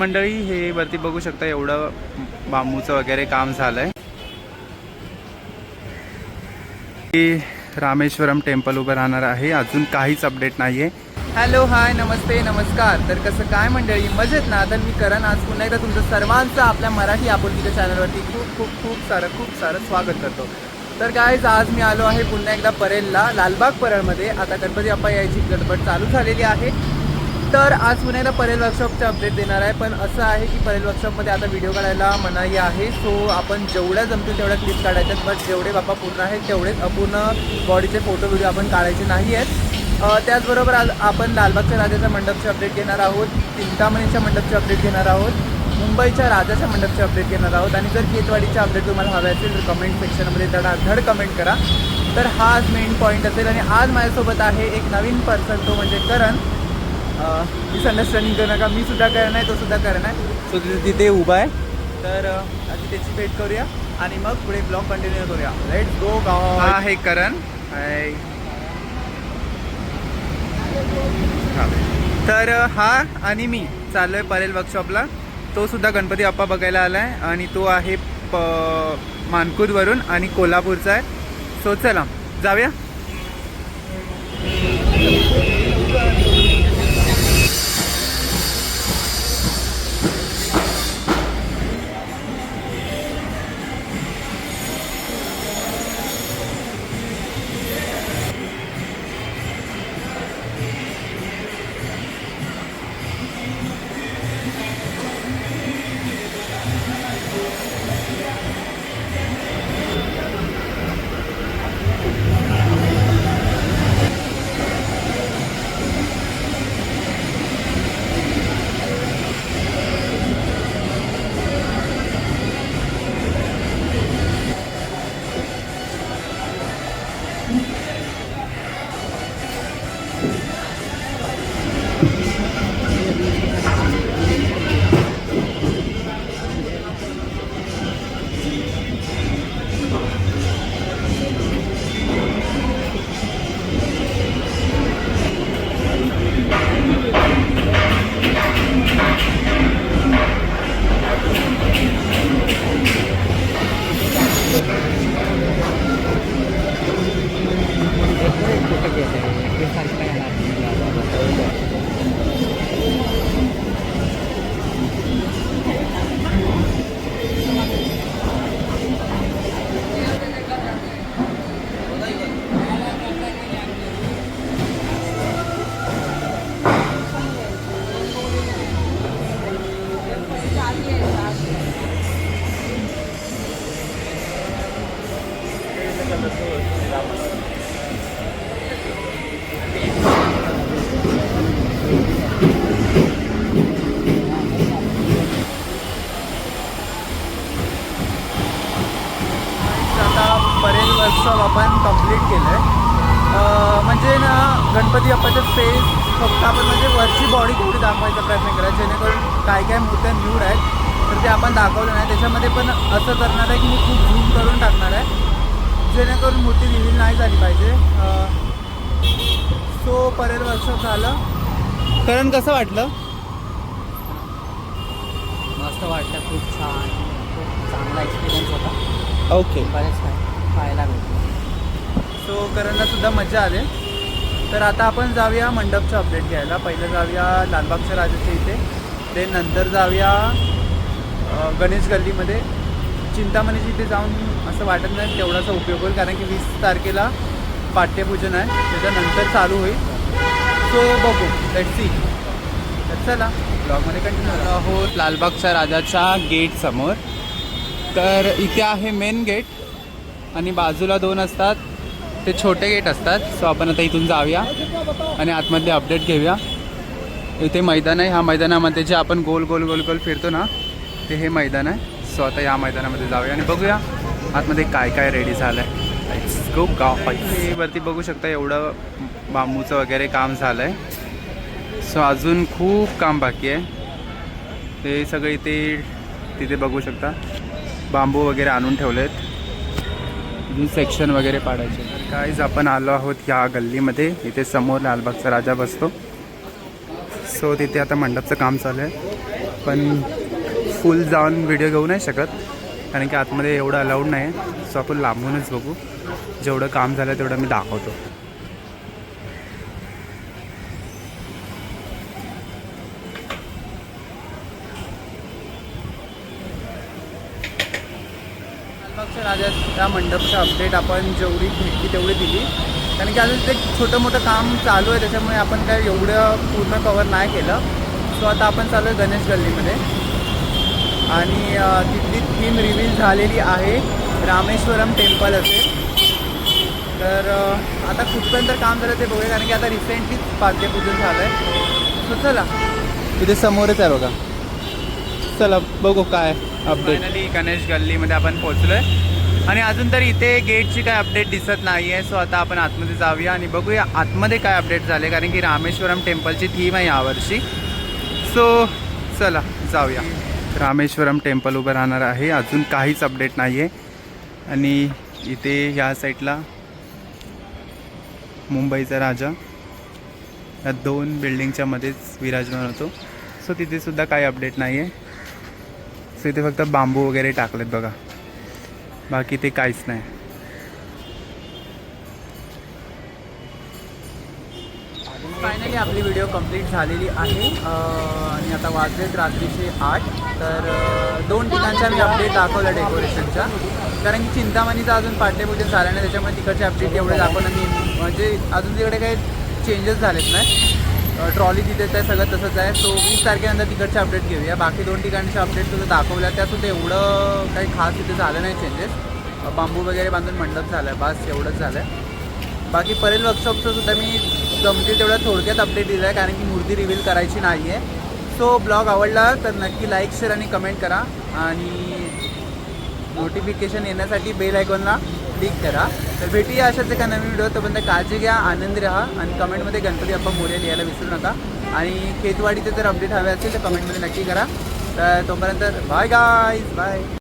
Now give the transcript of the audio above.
मंडळी हे वरती बघू शकता एवढं बांबूचं वगैरे काम झालंय. रामेश्वरम टेम्पल उभं राहणार आहे. अजून काहीच अपडेट नाहीये. हॅलो हाय नमस्ते नमस्कार. तर कसं काय मंडळी? मजेत ना? तर मी करण आज पुन्हा एकदा तुमचं सर्वांचं आपल्या मराठी आपुलकीच्या चॅनलवरती खूप खूप खूप सारं खूप सारं स्वागत करतो. तर गायज आज मी आलो आहे पुन्हा एकदा परेलला लालबाग परळमध्ये आता गणपती बाप्पा यायची गडबड चालू झालेली आहे. तर आज पुण्याला परेल वर्कशॉपचे अपडेट देणार आहे. पण असं आहे की परेल वर्कशॉपमध्ये आता व्हिडिओ काढायला मनाई आहे. सो आपण जेवढ्या जमतील तेवढ्या क्लिप काढायच्यात. बट जेवढे बाप्पा पूर्ण आहेत तेवढेच अपूर्ण बॉडीचे फोटो व्हिडिओ आपण काढायचे नाही आहेत. त्याचबरोबर आज आपण लालबागच्या राजाच्या मंडपचे अपडेट घेणार आहोत. चिंतामणीच्या मंडपचे अपडेट घेणार आहोत. मुंबईच्या राजाच्या मंडपचे अपडेट घेणार आहोत. आणि जर केतवाडीचे अपडेट तुम्हाला हवे असेल तर कमेंट सेक्शनमध्ये धडाधड कमेंट करा. तर हा आज मेन पॉईंट असेल. आणि आज माझ्यासोबत आहे एक नवीन पर्सन तो म्हणजे करण. मिसअंडरस्टँडिंग करू नका मी सुद्धा करण आहे तो सुद्धा करण आहे सो तिथे तिथे उभा आहे. तर आधी त्याची भेट करूया आणि मग पुढे ब्लॉग कंटिन्यू करूया. लेट गो गाव हा आहे करण. हाय हा. तर अ, हा आणि मी चाललोय परेल वर्कशॉपला तो सुद्धा गणपती बाप्पा बघायला आलाय आणि तो आहे प मानकूदवरून आणि कोल्हापूरचा आहे. सो चला. जाऊया. गणपती बाप्पाच्या फेस फक्त आपण म्हणजे वरची बॉडी थोडी दाखवायचा प्रयत्न करा जेणेकरून काय काय मूर्त्या न्यूड आहेत तर ते आपण दाखवलं नाही. त्याच्यामध्ये पण असं करणार आहे की मी खूप झूम करून टाकणार आहे जेणेकरून मूर्ती रिव्हील नाही झाली पाहिजे. सो परेल वर्कशॉप झालं. करण कसं वाटलं? मस्त वाटलं खूप छान. खूप चांगला एक्सपिरियन्स होता. ओके बरेच काय पाहायला भेटलं. सो करणला सुद्धा मजा आली. तर आता आपण जाऊया मंडपचं अपडेट घ्यायला. पहिलं जाऊया लालबागच्या राजाच्या इथे. ते नंतर जाऊया गणेश गल्लीमध्ये. चिंतामणीच्या इथे जाऊन असं वाटत नाही तेवढासा उपयोग होईल कारण की वीस तारखेला पाठ्यपूजन आहे. त्याच्यानंतर चालू होईल. सो बघू. लेट सी तर चला ब्लॉगमध्ये कंटिन्यू आहोत लालबागच्या राजाच्या गेटसमोर तर इथे आहे मेन गेट आणि बाजूला दोन असतात. ते छोटे गेट असतात. सो आपण आता इथून जाऊया आणि आतमधले अपडेट घेऊया. इथे मैदान आहे. ह्या मैदानामध्ये जे आपण गोल गोल गोल गोल फिरतो ना ते हे मैदान आहे. सो आता या मैदानामध्ये जाऊया आणि बघूया आतमध्ये काय काय रेडी झालं आहे गो गाव वरती बघू शकता एवढं बांबूचं वगैरे काम झालं आहे सो अजून खूप काम बाकी आहे. ते सगळे इथे तिथे बघू शकता. बांबू वगैरे आणून ठेवले सेक्शन वगैरे पाडायचे. तर काहीच आपण आलो आहोत ह्या गल्लीमध्ये. इथे समोर लालबागचा राजा बसतो. सो तिथे आता मंडपचं काम चालू आहे. पण फुल जाऊन व्हिडिओ घेऊ नाही शकत. कारण की आतमध्ये एवढं अलाउड नाही सो आपण लांबूनच बघू. जेवढं काम झालं तेवढं मी दाखवतो. राजात त्या मंडपचं अपडेट आपण जेवढी भेटली तेवढी दिली. कारण की अजून ते छोटं मोठं काम चालू आहे त्याच्यामुळे आपण काय एवढं पूर्ण कवर नाही केलं. सो आता आपण चालू आहे गणेश गल्लीमध्ये. आणि तिथली थीम रिव्हील झालेली आहे. रामेश्वरम टेम्पल असेल. तर आता कुठपर्यंत काम झालं ते बघूया कारण की आता रिसेंटलीच पाद्यपूजन झालं आहे सो चला. इथे समोरच आहे बघा. चला बघू काय अपडेट गणेश गल्लीमध्ये आपण पोहोचलो आहे आणि अजून तरी इथे गेटची काय अपडेट दिसत नाही आहे सो आता आपण आतमध्ये जाऊया आणि बघूया आतमध्ये काय अपडेट झाले. कारण की रामेश्वरम टेम्पलची थीम आहे यावर्षी. सो चला जाऊया. रामेश्वरम टेम्पल उभं राहणार आहे. अजून काहीच अपडेट नाही आहे आणि इथे ह्या साईडला मुंबईचा राजा या दोन बिल्डिंगच्या मध्येच विराजमान होतो. सो तिथे सुद्धा काही अपडेट नाही आहे सो इथे फक्त बांबू वगैरे टाकलेत बघा. बाकी ते काहीच नाही. फायनली आपली व्हिडिओ कंप्लीट झालेली आहे. आणि आता वाजलेत रात्रीचे आठ. तर दोन ठिकाणच्या मी अपडेट दाखवला डेकोरेशनच्या कारण की चिंतामणीचं अजून पाठ्यपूजन झालं नाही त्याच्यामुळे तिकडचे अपडेट एवढे दाखवलं मी म्हणजे अजून तिकडे काही चेंजेस झालेत नाही. ट्रॉली तिथे ते सगळं तसंच आहे. सो वीस तारखेनंतर तिकडचे अपडेट घेऊया. बाकी दोन ठिकाणचे अपडेट तुझं दाखवल्या त्यासुद्धा एवढं काही खास तिथे झालं नाही चेंजेस बांबू वगैरे बांधून मंडप झालं आहे बस एवढंच झालं आहे बाकी परेल वर्कशॉपचं सुद्धा मी जमतील तेवढ्या थोडक्यात अपडेट दिलं आहे कारण की मूर्ती रिव्हील करायची नाही आहे सो ब्लॉग आवडला तर नक्की लाईक शेअर आणि कमेंट करा. आणि नोटिफिकेशन येण्यासाठी बेल आयकॉनला क्लिक करा. तर भेटूया अशाच एका नवीन व्हिडिओ तोपर्यंत काळजी घ्या आनंदी राहा आणि कमेंटमध्ये गणपती बाप्पा मोरे लिहायला विसरू नका. आणि खेतवाडीचे जर अपडेट हवे असेल तर कमेंटमध्ये नक्की करा. तर तोपर्यंत बाय गाईज बाय